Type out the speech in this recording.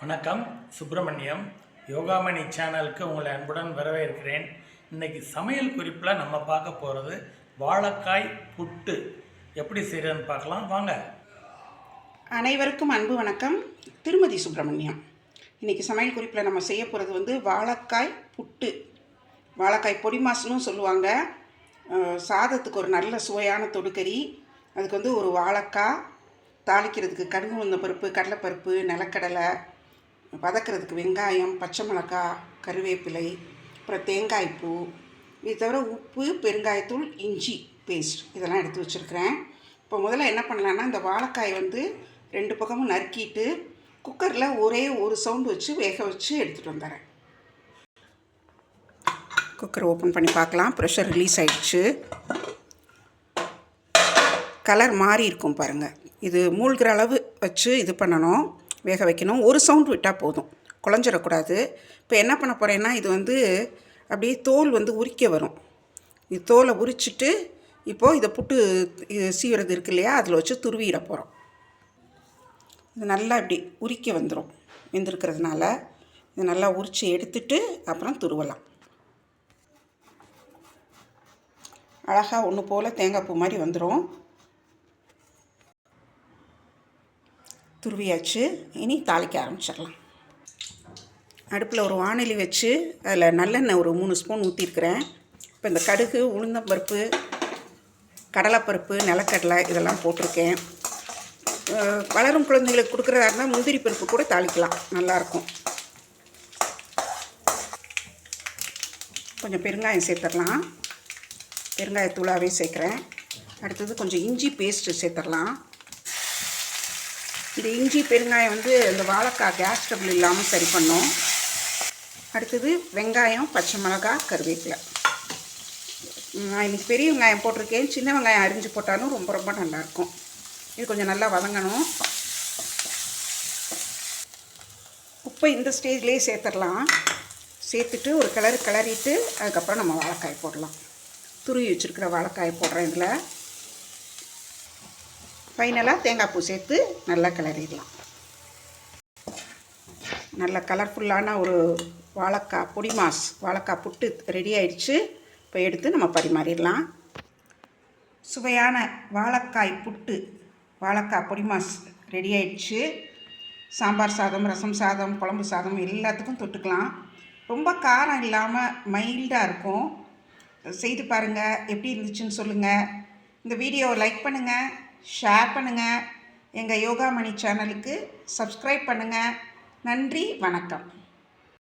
வணக்கம் சுப்பிரமணியம். யோகாமணி சேனலுக்கு உங்களை அன்புடன் வரவேற்கிறேன். இன்னைக்கு சமையல் குறிப்பில் நம்ம பார்க்க போகிறது வாழைக்காய் புட்டு. எப்படி செய்கிறதுன்னு பார்க்கலாம். வாங்க. அனைவருக்கும் அன்பு வணக்கம். திருமதி சுப்பிரமணியம். இன்றைக்கி சமையல் குறிப்பில் நம்ம செய்ய போகிறது வந்து வாழைக்காய் புட்டு. வாழைக்காய் பொடி மாசுன்னு சொல்லுவாங்க. சாதத்துக்கு ஒரு நல்ல சுவையான தொடுக்கறி. அதுக்கு வந்து ஒரு வாழைக்காய். தாளிக்கிறதுக்கு கடுகு உளுந்த பருப்பு கடலைப்பருப்பு நிலக்கடலை வதக்கிறதுக்கு வெங்காயம் பச்சை மிளகாய் கருவேப்பிலை அப்புறம் தேங்காய் பூ. இது தவிர உப்பு பெருங்காயத்தூள் இஞ்சி பேஸ்ட் இதெல்லாம் எடுத்து வச்சுருக்கிறேன். இப்போ முதல்ல என்ன பண்ணலான்னா இந்த வாழைக்காய் வந்து ரெண்டு பக்கமும் நறுக்கிட்டு குக்கரில் ஒரே ஒரு சவுண்டு வச்சு வேக வச்சு எடுத்துகிட்டு வந்துடுறேன். குக்கர் ஓப்பன் பண்ணி பார்க்கலாம். ப்ரெஷர் ரிலீஸ் ஆயிடுச்சு. கலர் மாறி இருக்கும் பாருங்கள் இது மூழ்கிற அளவு வச்சு இது பண்ணணும். வேக வைக்கணும். ஒரு சவுண்ட் விட்டால் போதும். குழஞ்சிடக்கூடாது. இப்போ என்ன பண்ண போகிறேன்னா இது வந்து அப்படியே தோல் வந்து உரிக்க வரும். இது தோலை உரிச்சிட்டு இப்போது இதை புட்டு சீவுறது இருக்கு இல்லையா அதில் வச்சு துருவிட போகிறோம் இது நல்லா இப்படி உரிக்க வந்துடும் வெந்திருக்கிறதுனால இது நல்லா உரித்து எடுத்துட்டு அப்புறம் துருவலாம். அழகாக ஒன்று போல் தேங்காய் பூ மாதிரி வந்துடும் துருவியாச்சு. இனி தாளிக்க ஆரம்பிச்சிடலாம். அடுப்பில் ஒரு வாணலி வச்சு அதில் நல்லெண்ணெய் ஒரு மூணு ஸ்பூன் ஊற்றிருக்கிறேன் இப்போ இந்த கடுகு உளுந்தம்பருப்பு கடலைப்பருப்பு நிலக்கடலை இதெல்லாம் போட்டிருக்கேன். வளரும் குழந்தைங்களுக்கு கொடுக்குறதா இருந்தால் முந்திரி பருப்பு கூட தாளிக்கலாம். நல்லாயிருக்கும் கொஞ்சம் பெருங்காயம் சேர்த்துடலாம். பெருங்காயத்தூளாகவே சேர்க்குறேன். அடுத்தது கொஞ்சம் இஞ்சி பேஸ்ட்டு சேர்த்துடலாம். இந்த இஞ்சி பெருங்காயம் வந்து இந்த வாழைக்காய் கேஸ் ட்ரபிள் இல்லாமல் சரி பண்ணும். அடுத்தது வெங்காயம் பச்சை மிளகாய் கருவேப்பிலை. நான் இன்றைக்கி பெரிய வெங்காயம் போட்டிருக்கேன். சின்ன வெங்காயம் அரிஞ்சு போட்டாலும் ரொம்ப ரொம்ப நல்லாயிருக்கும். இது கொஞ்சம் நல்லா வதங்கணும். உப்பை இந்த ஸ்டேஜ்லேயே சேர்த்துடலாம். சேர்த்துட்டு ஒரு கிளறு கிளறிட்டு அதுக்கப்புறம் நம்ம வாழைக்காய் போடலாம். துருவி வச்சுருக்கிற வாழைக்காய் போடுறேன் இதில். ஃபைனலாக தேங்காய் பூ சேர்த்து நல்லா கிளறிடலாம். நல்ல கலர்ஃபுல்லான ஒரு வாழைக்காய் பொடி மாஸ் வாழைக்காய் புட்டு ரெடி ஆயிடுச்சு. இப்போ எடுத்து நம்ம பரிமாறிடலாம். சுவையான வாழைக்காய் புட்டு வாழைக்காய் பொடி மாஸ் ரெடி ஆயிடுச்சு. சாம்பார் சாதம் ரசம் சாதம் குழம்பு சாதம் எல்லாத்துக்கும் தொட்டுக்கலாம். ரொம்ப காரம் இல்லாமல் மைல்டாக இருக்கும். செய்து பாருங்கள் எப்படி இருந்துச்சுன்னு சொல்லுங்கள் இந்த வீடியோவை லைக் பண்ணுங்கள் ஷேர் பண்ணுங்கள் எங்கள் யோகாமணி சேனலுக்கு சப்ஸ்கிரைப் பண்ணுங்கள் நன்றி வணக்கம்.